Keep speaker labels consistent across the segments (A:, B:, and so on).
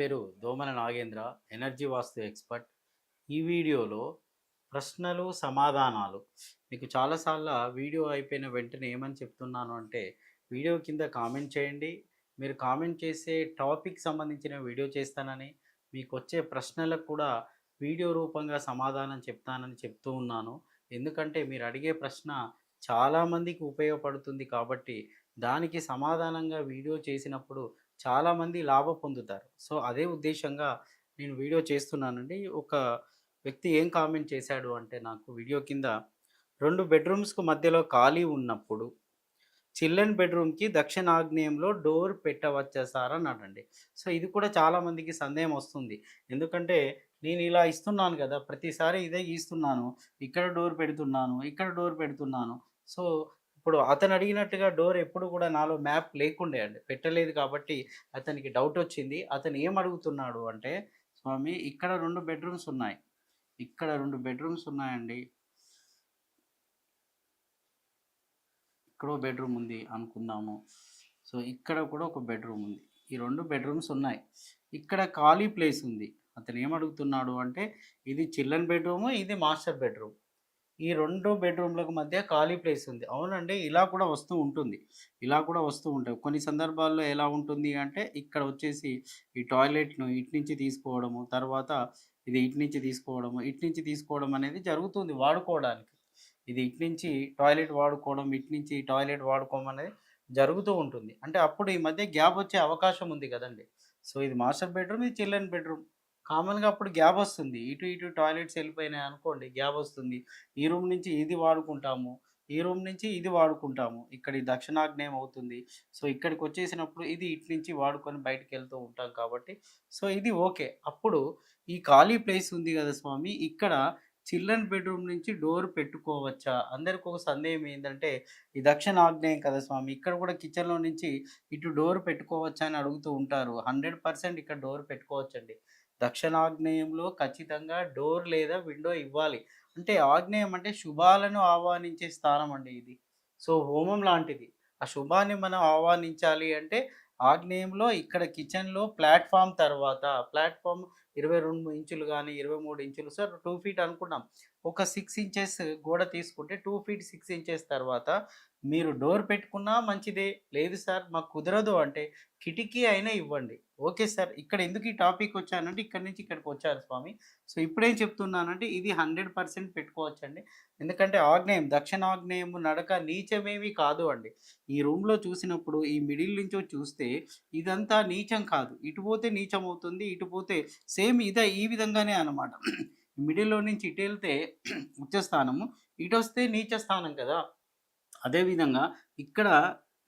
A: పేరు దోమల నాగేంద్ర ఎనర్జీ వాస్తు ఎక్స్పర్ట్. ఈ వీడియోలో ప్రశ్నలు సమాధానాలు. మీకు చాలాసార్లు వీడియో అయిపోయిన వెంటనే ఏమని చెప్తున్నాను అంటే వీడియో కింద కామెంట్ చేయండి. మీరు కామెంట్ చేసే టాపిక్ సంబంధించిన వీడియో చేస్తానని మీకు వచ్చే ప్రశ్నలకు కూడా వీడియో రూపంగా సమాధానం చెప్తానని చెప్తూ ఉన్నాను. ఎందుకంటే మీరు అడిగే ప్రశ్న చాలామందికి ఉపయోగపడుతుంది కాబట్టి దానికి సమాధానంగా వీడియో చేసినప్పుడు చాలామంది లాభం పొందుతారు. సో అదే ఉద్దేశంగా నేను వీడియో చేస్తున్నానండి. ఒక వ్యక్తి ఏం కామెంట్ చేశాడు అంటే నాకు వీడియో కింద రెండు బెడ్రూమ్స్కు మధ్యలో ఖాళీ ఉన్నప్పుడు చిల్డ్రన్ బెడ్రూమ్కి దక్షిణాగ్నేయంలో డోర్ పెట్టవచ్చా సార్ అన్నాడండి. సో ఇది కూడా చాలామందికి సందేహం వస్తుంది. ఎందుకంటే నేను ఇలా ఇస్తున్నాను కదా ప్రతిసారి ఇదే గీస్తున్నాను. ఇక్కడ డోర్ పెడుతున్నాను ఇక్కడ డోర్ పెడుతున్నాను. సో ఇప్పుడు అతను అడిగినట్టుగా డోర్ ఎప్పుడు కూడా నాలో మ్యాప్ లేకుండే అండి. పెట్టలేదు కాబట్టి అతనికి డౌట్ వచ్చింది. అతను ఏం అడుగుతున్నాడు అంటే స్వామి ఇక్కడ రెండు బెడ్రూమ్స్ ఉన్నాయి. ఇక్కడ రెండు బెడ్రూమ్స్ ఉన్నాయండి. ఇక్కడ బెడ్రూమ్ ఉంది అనుకుందాము. సో ఇక్కడ కూడా ఒక బెడ్రూమ్ ఉంది. ఈ రెండు బెడ్రూమ్స్ ఉన్నాయి. ఇక్కడ ఖాళీ ప్లేస్ ఉంది. అతను ఏం అడుగుతున్నాడు అంటే ఇది చిల్డ్రన్ బెడ్రూమ్ ఇది మాస్టర్ బెడ్రూమ్. ఈ రెండు బెడ్రూమ్లకు మధ్య ఖాళీ ప్లేస్ ఉంది. అవునండి. ఇలా కూడా వస్తూ ఉంటుంది. ఇలా కూడా వస్తూ ఉంటాయి. కొన్ని సందర్భాల్లో ఎలా ఉంటుంది అంటే ఇక్కడ వచ్చేసి ఈ టాయిలెట్ను ఇటు నుంచి తీసుకోవడము తర్వాత ఇది ఇటు నుంచి తీసుకోవడము ఇటు నుంచి తీసుకోవడం అనేది జరుగుతుంది వాడుకోవడానికి. ఇది ఇటు నుంచి టాయిలెట్ వాడుకోవడం ఇటు నుంచి టాయిలెట్ వాడుకోవడం అనేది జరుగుతూ ఉంటుంది. అంటే అప్పుడు ఈ మధ్య గ్యాప్ వచ్చే అవకాశం ఉంది కదండి. సో ఇది మాస్టర్ బెడ్రూమ్ ఇది చిల్డ్రన్ బెడ్రూమ్. కామన్గా అప్పుడు గ్యాప్ వస్తుంది. ఇటు ఇటు టాయిలెట్స్ వెళ్ళిపోయినాయి అనుకోండి గ్యాప్ వస్తుంది. ఈ రూమ్ నుంచి ఇది వాడుకుంటాము ఈ రూమ్ నుంచి ఇది వాడుకుంటాము. ఇక్కడ ఈ దక్షిణాగ్నేయం అవుతుంది. సో ఇక్కడికి వచ్చేసినప్పుడు ఇది ఇటు నుంచి వాడుకొని బయటకు వెళ్తూ ఉంటాం కాబట్టి సో ఇది ఓకే. అప్పుడు ఈ ఖాళీ ప్లేస్ ఉంది కదా స్వామి ఇక్కడ చిల్డ్రన్ బెడ్రూమ్ నుంచి డోర్ పెట్టుకోవచ్చా? అందరికి ఒక సందేహం ఏంటంటే ఈ దక్షిణ ఆగ్నేయం కదా స్వామి ఇక్కడ కూడా కిచెన్లో నుంచి ఇటు డోర్ పెట్టుకోవచ్చా అని అడుగుతూ ఉంటారు. హండ్రెడ్ పర్సెంట్ ఇక్కడ డోర్ పెట్టుకోవచ్చండి. దక్షిణాగ్నేయంలో ఖచ్చితంగా డోర్ లేదా విండో ఇవ్వాలి. అంటే ఆగ్నేయం అంటే శుభాలను ఆహ్వానించే స్థానం అండి ఇది. సో హోమం లాంటిది. ఆ శుభాన్ని మనం ఆహ్వానించాలి అంటే ఆగ్నేయంలో ఇక్కడ కిచెన్లో ప్లాట్ఫామ్ తర్వాత ప్లాట్ఫామ్ ఇరవై రెండు ఇంచులు కానీ ఇరవై మూడు ఇంచులు సార్ టూ ఫీట్ అనుకున్నాం. ఒక సిక్స్ ఇంచెస్ గోడ తీసుకుంటే టూ ఫీట్ సిక్స్ ఇంచెస్ తర్వాత మీరు డోర్ పెట్టుకున్నా మంచిదే. లేదు సార్ మాకు కుదరదు అంటే కిటికీ అయినా ఇవ్వండి. ఓకే సార్ ఇక్కడ ఎందుకు ఈ టాపిక్ వచ్చానంటే ఇక్కడ నుంచి ఇక్కడికి వచ్చారు స్వామి. సో ఇప్పుడేం చెప్తున్నానంటే ఇది హండ్రెడ్ పర్సెంట్ పెట్టుకోవచ్చండి. ఎందుకంటే ఆగ్నేయం దక్షిణ ఆగ్నేయం నడక నీచమేమి కాదు అండి. ఈ రూమ్లో చూసినప్పుడు ఈ మిడిల్ నుంచో చూస్తే ఇదంతా నీచం కాదు. ఇటు పోతే నీచం అవుతుంది ఇటు పోతే సేమ్ ఇదే ఈ విధంగానే అనమాట మిడిల్లో నుంచి ఇటు వెళ్తే ఉచ్చ స్థానము ఇటు వస్తే నీచ స్థానం కదా. అదేవిధంగా ఇక్కడ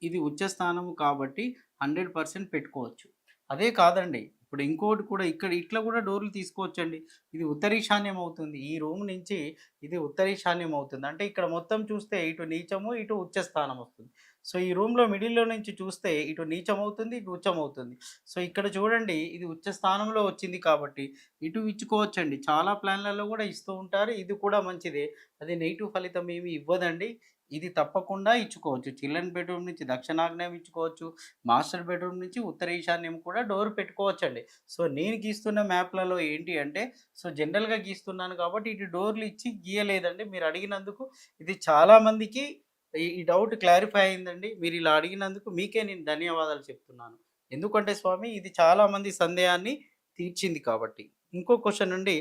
A: ఇది ఉచ్చ స్థానము కాబట్టి హండ్రెడ్ పర్సెంట్ పెట్టుకోవచ్చు. అదే కాదండి ఇప్పుడు ఇంకోటి కూడా ఇక్కడ ఇట్లా కూడా డోర్లు తీసుకోవచ్చండి. ఇది ఉత్తరీశాన్యం అవుతుంది. ఈ రూమ్ నుంచి ఇది ఉత్తరీశాన్యం అవుతుంది. అంటే ఇక్కడ మొత్తం చూస్తే ఇటు నీచము ఇటు ఉచ్చ స్థానం వస్తుంది. సో ఈ రూమ్లో మిడిల్లో నుంచి చూస్తే ఇటు నీచం అవుతుంది ఇటు ఉచ్చం అవుతుంది. సో ఇక్కడ చూడండి ఇది ఉచ్చ స్థానంలో వచ్చింది కాబట్టి ఇటు ఇచ్చుకోవచ్చండి. చాలా ప్లాన్లలో కూడా ఇస్తూ ఉంటారు. ఇది కూడా మంచిదే. అది నెగిటివ్ ఫలితం ఏమి ఇవ్వదండి. ఇది తప్పకుండా ఇచ్చుకోవచ్చు. చిల్డ్రన్ బెడ్రూమ్ నుంచి దక్షిణాగ్నేయం ఇచ్చుకోవచ్చు. మాస్టర్ బెడ్రూమ్ నుంచి ఉత్తర ఈశాన్యం కూడా డోర్ పెట్టుకోవచ్చండి. సో నేను గీస్తున్న మ్యాప్లలో ఏంటి అంటే సో జనరల్గా గీస్తున్నాను కాబట్టి ఇటు డోర్లు ఇచ్చి గీయలేదండి. మీరు అడిగినందుకు ఇది చాలామందికి ఈ ఈ డౌట్ క్లారిఫై అయిందండి. మీరు ఇలా అడిగినందుకు మీకే నేను ధన్యవాదాలు చెప్తున్నాను. ఎందుకంటే స్వామి ఇది చాలామంది సందేహాన్ని తీర్చింది కాబట్టి. ఇంకో క్వశ్చన్ అండి.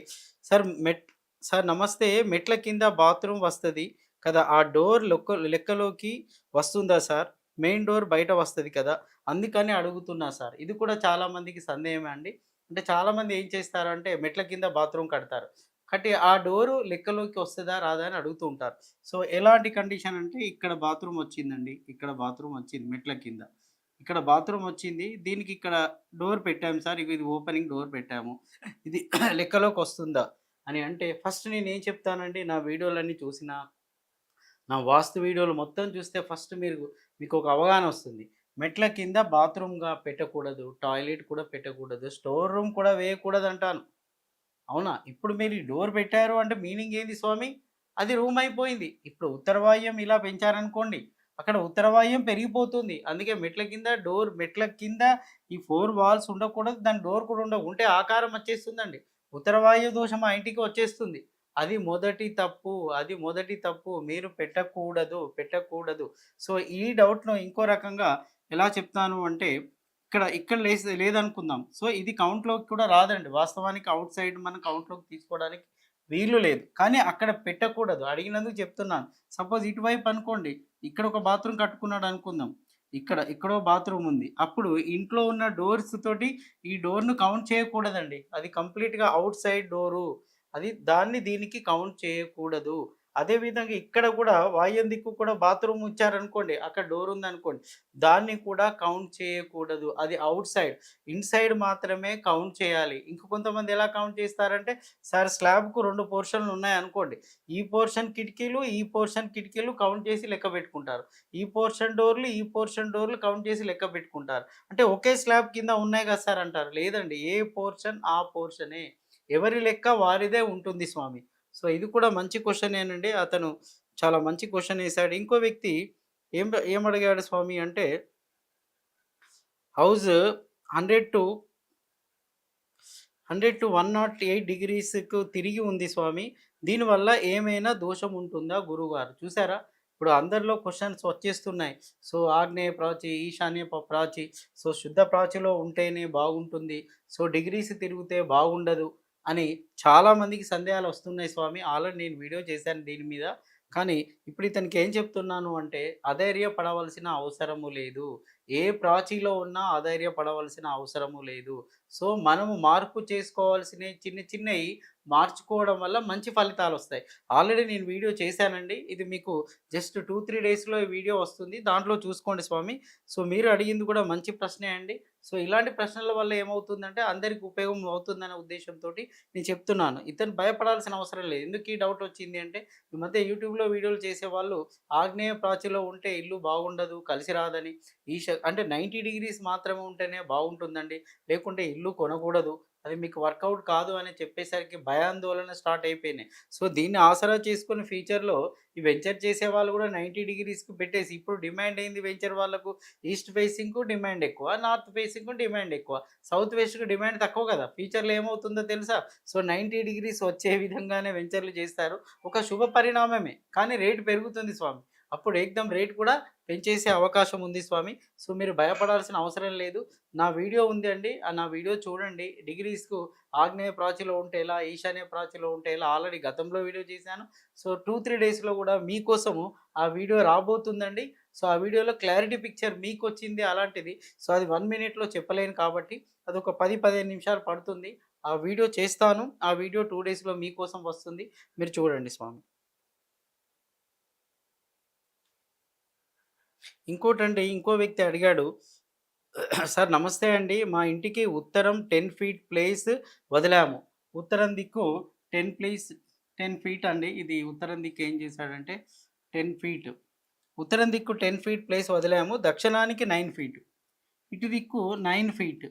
A: సార్ మెట్ సార్ నమస్తే మెట్ల కింద బాత్రూమ్ వస్తుంది. కదా? ఆ డోర్ లెక్క లెక్కలోకి వస్తుందా సార్? మెయిన్ డోర్ బయట వస్తుంది కదా? అందుకని అడుగుతున్నా సార్. ఇది కూడా చాలామందికి సందేహమే అండి. అంటే చాలామంది ఏం చేస్తారంటే మెట్ల కింద బాత్రూమ్ కడతారు. కట్టి ఆ డోరు లెక్కలోకి వస్తుందా రాదా అని అడుగుతూ ఉంటారు. సో ఎలాంటి కండిషన్ అంటే ఇక్కడ బాత్రూమ్ వచ్చిందండి. ఇక్కడ బాత్రూమ్ వచ్చింది మెట్ల కింద. ఇక్కడ బాత్రూమ్ వచ్చింది. దీనికి ఇక్కడ డోర్ పెట్టాము సార్. ఇక ఇది ఓపెనింగ్ డోర్ పెట్టాము. ఇది లెక్కలోకి వస్తుందా అని అంటే ఫస్ట్ నేను ఏం చెప్తానండి నా వీడియోలన్నీ చూసిన నా వాస్తు వీడియోలు మొత్తం చూస్తే ఫస్ట్ మీరు మీకు ఒక అవగాహన వస్తుంది. మెట్ల కింద బాత్రూమ్గా పెట్టకూడదు టాయిలెట్ కూడా పెట్టకూడదు స్టోర్ రూమ్ కూడా వేయకూడదు అంటాను అవునా? ఇప్పుడు మీరు ఈ డోర్ పెట్టారు అంటే మీనింగ్ ఏంది స్వామి? అది రూమ్ అయిపోయింది. ఇప్పుడు ఉత్తరవాయుం ఇలా పెంచారనుకోండి అక్కడ ఉత్తరవాయం పెరిగిపోతుంది. అందుకే మెట్ల కింద డోర్ మెట్ల కింద ఈ ఫోర్ వాల్స్ ఉండకూడదు దాని డోర్ కూడా ఉండవు. ఉంటే ఆకారం వచ్చేస్తుందండి. ఉత్తరవాయు దోషం ఆ ఇంటికి వచ్చేస్తుంది. అది మొదటి తప్పు అది మొదటి తప్పు మీరు పెట్టకూడదు పెట్టకూడదు. సో ఈ డౌట్లో ఇంకో రకంగా ఎలా చెప్తాను అంటే ఇక్కడ ఇక్కడ లేదు లేదనుకుందాం. సో ఇది కౌంట్లోకి కూడా రాదండి. వాస్తవానికి అవుట్ సైడ్ మనం కౌంట్లోకి తీసుకోవడానికి వీలు లేదు. కానీ అక్కడ పెట్టకూడదు. అడిగినందుకు చెప్తున్నాను. సపోజ్ ఇటువైపు అనుకోండి. ఇక్కడ ఒక బాత్రూమ్ కట్టుకున్నాడు అనుకుందాం. ఇక్కడ ఇక్కడో బాత్రూమ్ ఉంది. అప్పుడు ఇంట్లో ఉన్న డోర్స్ తోటి ఈ డోర్ను కౌంట్ చేయకూడదండి. అది కంప్లీట్గా అవుట్ సైడ్ డోరు. అది దాన్ని దీనికి కౌంట్ చేయకూడదు. అదేవిధంగా ఇక్కడ కూడా వాయు దిక్కు కూడా బాత్రూమ్ ఇచ్చారనుకోండి అక్కడ డోర్ ఉందనుకోండి దాన్ని కూడా కౌంట్ చేయకూడదు. అది అవుట్ సైడ్. ఇన్సైడ్ మాత్రమే కౌంట్ చేయాలి. ఇంక కొంతమంది ఎలా కౌంట్ చేస్తారంటే సార్ స్లాబ్కు రెండు పోర్షన్లు ఉన్నాయి అనుకోండి ఈ పోర్షన్ కిటికీలు ఈ పోర్షన్ కిటికీలు కౌంట్ చేసి లెక్క పెట్టుకుంటారు. ఈ పోర్షన్ డోర్లు ఈ పోర్షన్ డోర్లు కౌంట్ చేసి లెక్క పెట్టుకుంటారు. అంటే ఒకే స్లాబ్ కింద ఉన్నాయి కదా సార్ అంటారు. లేదండి ఏ పోర్షన్ ఆ పోర్షనే. ఎవరి లెక్క వారిదే ఉంటుంది స్వామి. సో ఇది కూడా మంచి క్వశ్చన్ ఏనండి. అతను చాలా మంచి క్వశ్చన్ వేశాడు ఇంకో వ్యక్తి ఏం ఏం అడిగాడు స్వామి అంటే house hundred to hundred to one not eight డిగ్రీస్కు తిరిగి ఉంది స్వామి. దీనివల్ల ఏమైనా దోషం ఉంటుందా గురువుగారు? చూసారా? ఇప్పుడు అందరిలో క్వశ్చన్స్ వచ్చేస్తున్నాయి. సో ఆగ్నేయ ప్రాచి ఈశాన్య ప్రాచి సో శుద్ధ ప్రాచిలో ఉంటేనే బాగుంటుంది. సో డిగ్రీస్ తిరిగితే బాగుండదు. అని చాలామందికి సందేహాలు వస్తున్నాయి స్వామి. ఆల్రెడీ నేను వీడియో చేశాను దీని మీద. కానీ ఇప్పుడు ఇతనికి ఏం చెప్తున్నాను అంటే అధైర్య పడవలసిన అవసరము లేదు. ఏ ప్రాచీలో ఉన్నా అధైర్య పడవలసిన అవసరము లేదు. సో మనము మార్పు చేసుకోవాల్సిన చిన్న చిన్నవి మార్చుకోవడం వల్ల మంచి ఫలితాలు వస్తాయి. ఆల్రెడీ నేను వీడియో చేశానండి. ఇది మీకు జస్ట్ టూ త్రీ డేస్లో ఈ వీడియో వస్తుంది. దాంట్లో చూసుకోండి స్వామి. సో మీరు అడిగింది కూడా మంచి ప్రశ్నే అండి. సో ఇలాంటి ప్రశ్నల వల్ల ఏమవుతుందంటే అందరికి ఉపయోగం అవుతుందనే ఉద్దేశంతో నేను చెప్తున్నాను. ఇతను భయపడాల్సిన అవసరం లేదు. ఎందుకు ఈ డౌట్ వచ్చింది అంటే ఈ మధ్య యూట్యూబ్లో వీడియోలు చేసేవాళ్ళు ఆగ్నేయ ప్రాచిలో ఉంటే ఇల్లు బాగుండదు కలిసి రాదని. ఈశ అంటే నైంటీ డిగ్రీస్ మాత్రమే ఉంటేనే బాగుంటుందండి. లేకుంటే ఇల్లు కొనకూడదు. అది మీకు వర్కౌట్ కాదు అని చెప్పేసరికి భయాందోళన స్టార్ట్ అయిపోయినాయి. సో దీన్ని ఆసరా చేసుకుని ఫ్యూచర్లో ఈ వెంచర్ చేసే వాళ్ళు కూడా నైంటీ డిగ్రీస్కి పెట్టేసి ఇప్పుడు డిమాండ్ అయింది వెంచర్ వాళ్ళకు. ఈస్ట్ ఫేసింగ్కు డిమాండ్ ఎక్కువ నార్త్ ఫేసింగ్కు డిమాండ్ ఎక్కువ సౌత్ వెస్ట్కు డిమాండ్ తక్కువ కదా. ఫ్యూచర్లో ఏమవుతుందో తెలుసా? సో నైంటీ డిగ్రీస్ వచ్చే విధంగానే వెంచర్లు చేస్తారు. ఒక శుభ పరిణామమే కానీ రేటు పెరుగుతుంది స్వామి. అప్పుడు ఏకదం రేట్ కూడా పెంచేసే అవకాశం ఉంది స్వామి. సో మీరు భయపడాల్సిన అవసరం లేదు. నా వీడియో ఉంది అండి. ఆ నా వీడియో చూడండి. డిగ్రీస్కు ఆగ్నేయ ప్రాచిలో ఉంటే ఎలా ఈశాన్య ప్రాచిలో ఉంటే ఎలా ఆల్రెడీ గతంలో వీడియో చేశాను. సో టూ త్రీ డేస్లో కూడా మీకోసము ఆ వీడియో రాబోతుందండి. సో ఆ వీడియోలో క్లారిటీ పిక్చర్ మీకు వచ్చింది అలాంటిది. సో అది వన్ మినిట్లో చెప్పలేను కాబట్టి అది ఒక పది పదిహేను నిమిషాలు పడుతుంది. ఆ వీడియో చేస్తాను. ఆ వీడియో టూ డేస్లో మీకోసం వస్తుంది. మీరు చూడండి స్వామి. ఇంకోటండి ఇంకో వ్యక్తి అడిగాడు సార్ నమస్తే అండి మా ఇంటికి ఉత్తరం టెన్ ఫీట్ ప్లేస్ వదిలాము. ఉత్తరం దిక్కు టెన్ ప్లేస్ టెన్ ఫీట్ అండి ఇది ఉత్తరం దిక్కు ఏం చేశాడంటే టెన్ ఫీట్. ఉత్తరం దిక్కు టెన్ ఫీట్ ప్లేస్ వదిలాము దక్షిణానికి నైన్ ఫీట్. ఇటు దిక్కు నైన్ ఫీట్.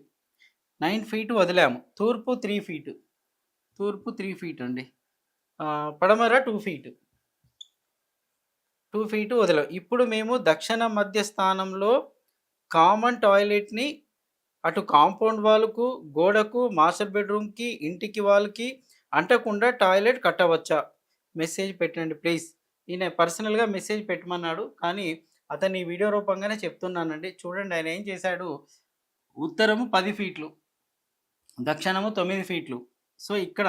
A: నైన్ ఫీట్ వదిలాము. తూర్పు త్రీ ఫీట్. తూర్పు త్రీ ఫీట్ అండి. పడమర టూ ఫీట్. టూ ఫీట్ వదిలాం ఇప్పుడు మేము దక్షిణ మధ్య స్థానంలో కామన్ టాయిలెట్ని అటు కాంపౌండ్ వాళ్ళకు గోడకు మాస్టర్ బెడ్రూమ్కి ఇంటికి వాళ్ళకి అంటకుండా టాయిలెట్ కట్టవచ్చా? మెసేజ్ పెట్టండి ప్లీజ్. ఈయన పర్సనల్గా మెసేజ్ పెట్టమన్నాడు. కానీ అతని వీడియో రూపంగానే చెప్తున్నానండి. చూడండి ఆయన ఏం చేశాడు? ఉత్తరము పది ఫీట్లు దక్షిణము తొమ్మిది ఫీట్లు. సో ఇక్కడ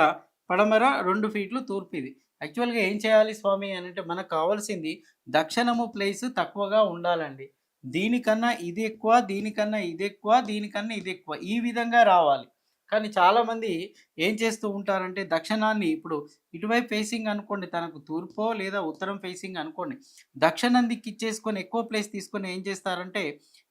A: పడమర రెండు ఫీట్లు తూర్పు ఇది. యాక్చువల్గా ఏం చేయాలి స్వామి అని అంటే మనకు కావాల్సింది దక్షిణము ప్లేస్ తక్కువగా ఉండాలండి. దీనికన్నా ఇది ఎక్కువ దీనికన్నా ఇది ఎక్కువ దీనికన్నా ఇది ఎక్కువ ఈ విధంగా రావాలి. కానీ చాలామంది ఏం చేస్తూ ఉంటారంటే దక్షిణాన్ని ఇప్పుడు ఇటువైపు ఫేసింగ్ అనుకోండి తనకు తూర్పో లేదా ఉత్తరం ఫేసింగ్ అనుకోండి దక్షిణం దిక్కు ఇచ్చేసుకొని ఎక్కువ ప్లేస్ తీసుకొని ఏం చేస్తారంటే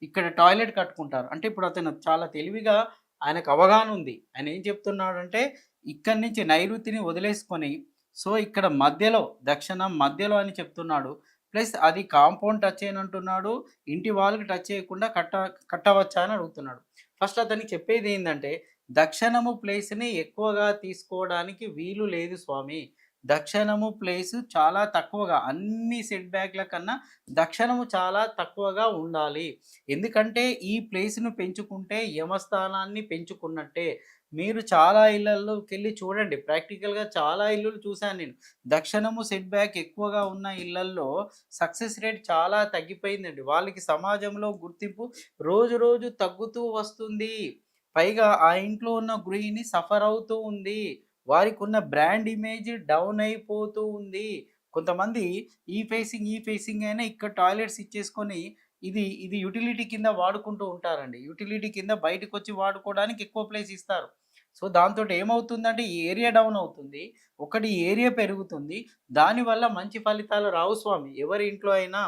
A: ఇక్కడ టాయిలెట్ కట్టుకుంటారు. అంటే ఇప్పుడు అతను చాలా తెలివిగా ఆయనకు అవగాహన ఉంది. ఆయన ఏం చెప్తున్నాడంటే ఇక్కడి నుంచి నైరుతిని వదిలేసుకొని సో ఇక్కడ మధ్యలో దక్షిణం మధ్యలో అని చెప్తున్నాడు. ప్లస్ అది కాంపౌండ్ టచ్ అంటున్నాడు. ఇంటి వాళ్ళకి టచ్ చేయకుండా కట్ట కట్టవచ్చా అని అడుగుతున్నాడు. ఫస్ట్ అతనికి చెప్పేది ఏంటంటే దక్షిణము ప్లేస్ని ఎక్కువగా తీసుకోవడానికి వీలు లేదు స్వామి. దక్షిణము ప్లేస్ చాలా తక్కువగా అన్ని సెట్ బ్యాక్ల కన్నా దక్షిణము చాలా తక్కువగా ఉండాలి. ఎందుకంటే ఈ ప్లేస్ను పెంచుకుంటే యమస్థానాన్ని పెంచుకున్నట్టే. మీరు చాలా ఇళ్ళలోకి వెళ్ళి చూడండి. ప్రాక్టికల్గా చాలా ఇల్లులు చూశాను నేను. దక్షిణము సెట్ బ్యాక్ ఎక్కువగా ఉన్న ఇళ్ళల్లో సక్సెస్ రేట్ చాలా తగ్గిపోయిందండి. వాళ్ళకి సమాజంలో గుర్తింపు రోజు రోజు తగ్గుతూ వస్తుంది. పైగా ఆ ఇంట్లో ఉన్న గృహిణి సఫర్ అవుతూ ఉంది. వారికి ఉన్న బ్రాండ్ ఇమేజ్ డౌన్ అయిపోతూ ఉంది. కొంతమంది ఈ ఫేసింగ్ ఈ ఫేసింగ్ అయినా ఇక్కడ టాయిలెట్స్ ఇచ్చేసుకొని ఇది ఇది యుటిలిటీ కింద వాడుకుంటూ ఉంటారండి. యుటిలిటీ కింద బయటకు వచ్చి వాడుకోవడానికి ఎక్కువ ప్లేస్ ఇస్తారు. సో దాంతో ఏమవుతుందంటే ఈ ఏరియా డౌన్ అవుతుంది. ఒకటి ఏరియా పెరుగుతుంది. దానివల్ల మంచి ఫలితాలు రావు స్వామి. ఎవరి ఇంట్లో అయినా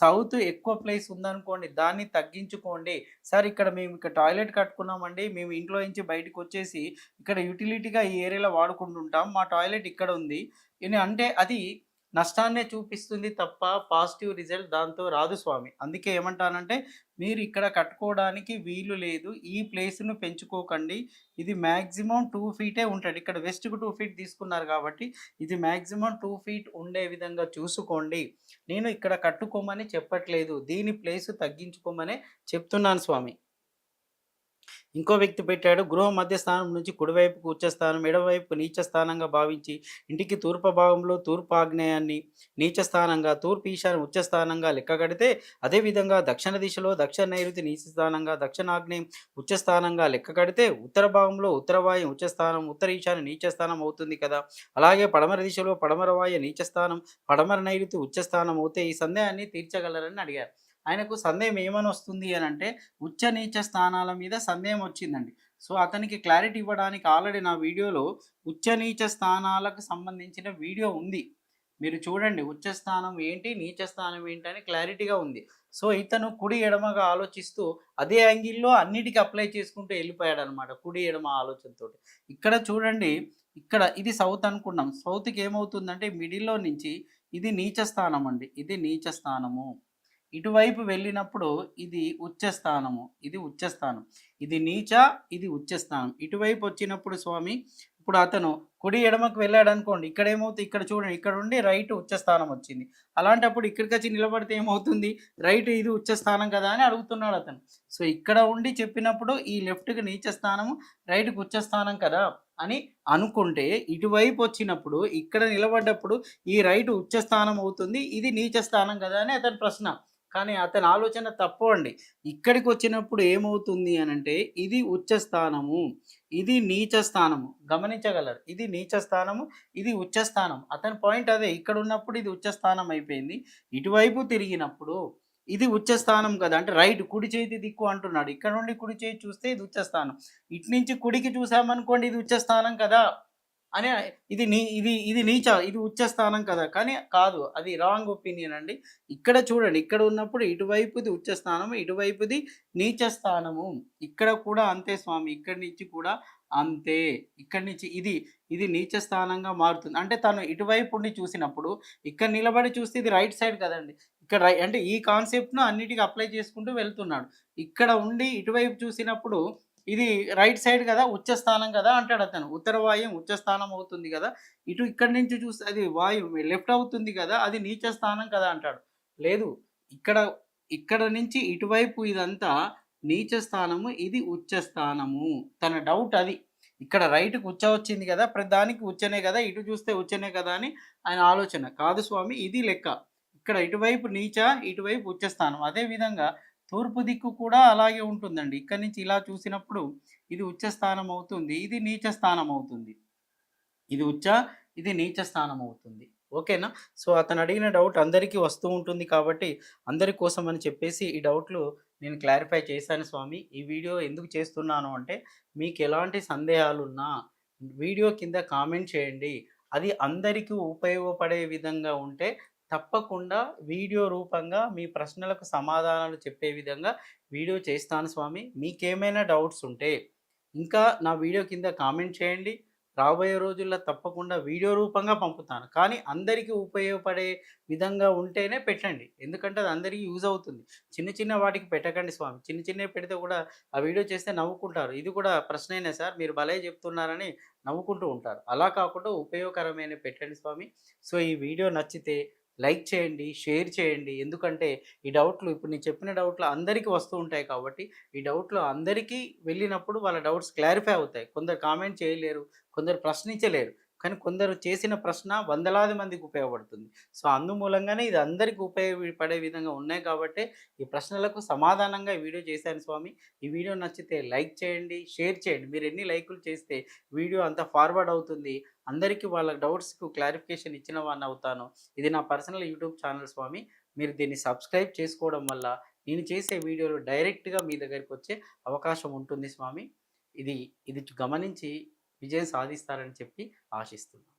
A: సౌత్ ఎక్కువ ప్లేస్ ఉందనుకోండి దాన్ని తగ్గించుకోండి. సార్ ఇక్కడ మేము ఇక్కడ టాయిలెట్ కట్టుకున్నామండి. మేము ఇంట్లో నుంచి బయటకు వచ్చేసి ఇక్కడ యూటిలిటీగా ఈ ఏరియాలో వాడుకుంటుంటాం. మా టాయిలెట్ ఇక్కడ ఉంది. అంటే అది నష్టాన్నే చూపిస్తుంది తప్ప పాజిటివ్ రిజల్ట్ దాంతో రాదు స్వామి. అందుకే ఏమంటానంటే మీరు ఇక్కడ కట్టుకోవడానికి వీలు లేదు. ఈ ప్లేస్ను పెంచుకోకండి. ఇది మ్యాక్సిమం టూ ఫీటే ఉంటుంది. ఇక్కడ వెస్ట్కు టూ ఫీట్ తీసుకున్నారు కాబట్టి ఇది మ్యాక్సిమం టూ ఫీట్ ఉండే విధంగా చూసుకోండి. నేను ఇక్కడ కట్టుకోమని చెప్పట్లేదు. దీని ప్లేస్ తగ్గించుకోమనే చెప్తున్నాను స్వామి. ఇంకో వ్యక్తి పెట్టాడు గృహ మధ్యస్థానం నుంచి కుడివైపుకు ఉచ్చస్థానం ఎడవైపుకు నీచ స్థానంగా భావించి ఇంటికి తూర్పు భాగంలో తూర్పు ఆగ్నేయాన్ని నీచ స్థానంగా తూర్పు ఈశాన్యం ఉచ్చస్థానంగా లెక్క కడితే అదేవిధంగా దక్షిణ దిశలో దక్షిణ నైరుతి నీచ స్థానంగా దక్షిణాగ్నేయం ఉచ్చస్థానంగా లెక్క కడితే ఉత్తర భాగంలో ఉత్తరవాయు ఉచ్చస్థానం ఉత్తర ఈశాన్య నీచస్థానం అవుతుంది కదా. అలాగే పడమర దిశలో పడమర వాయు పడమర నైరుతి ఉచ్చస్థానం అవుతే ఈ సందేహాన్ని తీర్చగలరని అడిగారు. ఆయనకు సందేహం ఏమని వస్తుంది అని అంటే ఉచ్చ నీచ స్థానాల మీద సందేహం వచ్చిందండి. సో అతనికి క్లారిటీ ఇవ్వడానికి ఆల్రెడీ నా వీడియోలో ఉచ్చ నీచ స్థానాలకు సంబంధించిన వీడియో ఉంది. మీరు చూడండి ఉచ్చ స్థానం ఏంటి నీచ స్థానం ఏంటి అని క్లారిటీగా ఉంది. సో ఇతను కుడి ఎడమగా ఆలోచిస్తూ అదే యాంగిల్లో అన్నిటికీ అప్లై చేసుకుంటూ వెళ్ళిపోయాడు అనమాట కుడి ఎడమ ఆలోచనతో ఇక్కడ చూడండి ఇక్కడ ఇది సౌత్ అనుకున్నాం సౌత్కి ఏమవుతుందంటే మిడిల్లో నుంచి ఇది నీచ స్థానం అండి. ఇది నీచ స్థానము. ఇటువైపు వెళ్ళినప్పుడు ఇది ఉచ్చస్థానము ఇది ఉచ్చస్థానం. ఇది నీచ ఇది ఉచ్చస్థానం. ఇటువైపు వచ్చినప్పుడు స్వామి ఇప్పుడు అతను కుడి ఎడమకు వెళ్ళాడు అనుకోండి ఇక్కడ ఏమవుతుంది ఇక్కడ చూడండి ఇక్కడ ఉండి రైట్ ఉచ్చస్థానం వచ్చింది. అలాంటప్పుడు ఇక్కడికి వచ్చి నిలబడితే ఏమవుతుంది? రైట్ ఇది ఉచ్చస్థానం కదా అని అడుగుతున్నాడు అతను. సో ఇక్కడ ఉండి చెప్పినప్పుడు ఈ లెఫ్ట్కి నీచ స్థానము రైట్కి ఉచ్చస్థానం కదా అని అనుకుంటే ఇటువైపు వచ్చినప్పుడు ఇక్కడ నిలబడ్డప్పుడు ఈ రైట్ ఉచ్చస్థానం అవుతుంది ఇది నీచ స్థానం కదా అని అతని ప్రశ్న. కానీ అతని ఆలోచన తప్పు అండి. ఇక్కడికి వచ్చినప్పుడు ఏమవుతుంది అని అంటే ఇది ఉచ్చ స్థానము ఇది నీచ స్థానము. గమనించగలరు. ఇది నీచ స్థానము ఇది ఉచ్చ స్థానం. అతని పాయింట్ అదే. ఇక్కడ ఉన్నప్పుడు ఇది ఉచ్చ స్థానం అయిపోయింది. ఇటువైపు తిరిగినప్పుడు ఇది ఉచ్చ స్థానం కదా. అంటే రైట్ కుడి చేతి దిక్కు అంటున్నాడు. ఇక్కడ నుండి కుడి చేతి చూస్తే ఇది ఉచ్చ స్థానం. ఇటు నుంచి కుడికి చూసామనుకోండి ఇది ఉచ్చ స్థానం కదా. అని ఇది నీ ఇది ఇది నీచ ఇది ఉచ్చ స్థానం కదా. కానీ కాదు అది రాంగ్ ఒపీనియన్ అండి. ఇక్కడ చూడండి ఇక్కడ ఉన్నప్పుడు ఇటువైపుది ఉచ్చ స్థానం ఇటువైపుది నీచ స్థానము. ఇక్కడ కూడా అంతే స్వామి ఇక్కడి నుంచి కూడా అంతే. ఇక్కడి నుంచి ఇది ఇది నీచ స్థానంగా మారుతుంది. అంటే తను ఇటువైపు ఉండి చూసినప్పుడు ఇక్కడ నిలబడి చూస్తే ఇది రైట్ సైడ్ కదండి. ఇక్కడ రై అంటే ఈ కాన్సెప్ట్ను అన్నిటికీ అప్లై చేసుకుంటూ వెళ్తున్నాడు. ఇక్కడ ఉండి ఇటువైపు చూసినప్పుడు ఇది రైట్ సైడ్ కదా ఉచ్చస్థానం కదా అంటాడు అతను. ఉత్తర వాయుం ఉచ్చస్థానం అవుతుంది కదా. ఇటు ఇక్కడి నుంచి చూస్తే అది వాయువు లెఫ్ట్ అవుతుంది కదా అది నీచ స్థానం కదా అంటాడు. లేదు ఇక్కడ ఇక్కడ నుంచి ఇటువైపు ఇదంతా నీచ స్థానము ఇది ఉచ్చ స్థానము. తన డౌట్ అది. ఇక్కడ రైట్కి ఉచ్చ వచ్చింది కదా ప్రతిదానికి ఉచ్చనే కదా ఇటు చూస్తే ఉచ్చనే కదా అని ఆయన ఆలోచన. కాదు స్వామి ఇది లెక్క. ఇక్కడ ఇటువైపు నీచ ఇటువైపు ఉచ్చ స్థానం. అదేవిధంగా తూర్పు దిక్కు కూడా అలాగే ఉంటుందండి. ఇక్కడి నుంచి ఇలా చూసినప్పుడు ఇది ఉచ్చ స్థానం అవుతుంది ఇది నీచ స్థానం అవుతుంది. ఇది ఉచ్చ ఇది నీచ స్థానం అవుతుంది. ఓకేనా? సో అతను అడిగిన డౌట్ అందరికీ వస్తూ ఉంటుంది కాబట్టి అందరి కోసం అని చెప్పేసి ఈ డౌట్లు నేను క్లారిఫై చేశాను స్వామి. ఈ వీడియో ఎందుకు చేస్తున్నాను అంటే మీకు ఎలాంటి సందేహాలు ఉన్నా వీడియో కింద కామెంట్ చేయండి. అది అందరికీ ఉపయోగపడే విధంగా ఉంటే తప్పకుండా వీడియో రూపంగా మీ ప్రశ్నలకు సమాధానాలు చెప్పే విధంగా వీడియో చేస్తాను స్వామి. మీకేమైనా డౌట్స్ ఉంటే ఇంకా నా వీడియో కింద కామెంట్ చేయండి. రాబోయే రోజుల్లో తప్పకుండా వీడియో రూపంగా పంపుతాను. కానీ అందరికీ ఉపయోగపడే విధంగా ఉంటేనే పెట్టండి. ఎందుకంటే అది అందరికీ యూజ్ అవుతుంది. చిన్న చిన్న వాటికి పెట్టకండి స్వామి. చిన్న చిన్నవి పెడితే కూడా ఆ వీడియో చేస్తే నవ్వుకుంటారు. ఇది కూడా ప్రశ్నైనా సార్ మీరు భలే చెప్తున్నారని నవ్వుకుంటూ ఉంటారు. అలా కాకుండా ఉపయోగకరమైన పెట్టండి స్వామి. సో ఈ వీడియో నచ్చితే లైక్ చేయండి షేర్ చేయండి. ఎందుకంటే ఈ డౌట్లు ఇప్పుడు నేను చెప్పిన డౌట్లు అందరికీ వస్తూ ఉంటాయి కాబట్టి ఈ డౌట్లు అందరికీ వెళ్ళినప్పుడు వాళ్ళ డౌట్స్ క్లారిఫై అవుతాయి. కొందరు కామెంట్ చేయలేరు కొందరు ప్రశ్నించలేరు. కానీ కొందరు చేసిన ప్రశ్న వందలాది మందికి ఉపయోగపడుతుంది. సో అందుమూలంగానే ఇది అందరికీ ఉపయోగపడే విధంగా ఉన్నాయి కాబట్టి ఈ ప్రశ్నలకు సమాధానంగా వీడియో చేశాను స్వామి. ఈ వీడియో నచ్చితే లైక్ చేయండి షేర్ చేయండి. మీరు ఎన్ని లైకులు చేస్తే వీడియో అంత ఫార్వర్డ్ అవుతుంది. అందరికీ వాళ్ళ డౌట్స్కు క్లారిఫికేషన్ ఇచ్చిన వాడిని అవుతాను. ఇది నా పర్సనల్ యూట్యూబ్ ఛానల్ స్వామి. మీరు దీన్ని సబ్స్క్రైబ్ చేసుకోవడం వల్ల నేను చేసే వీడియోలు డైరెక్ట్గా మీ దగ్గరికి వచ్చే అవకాశం ఉంటుంది స్వామి. ఇది ఇది గమనించి విజయం సాధిస్తారని చెప్పి ఆశిస్తున్నాను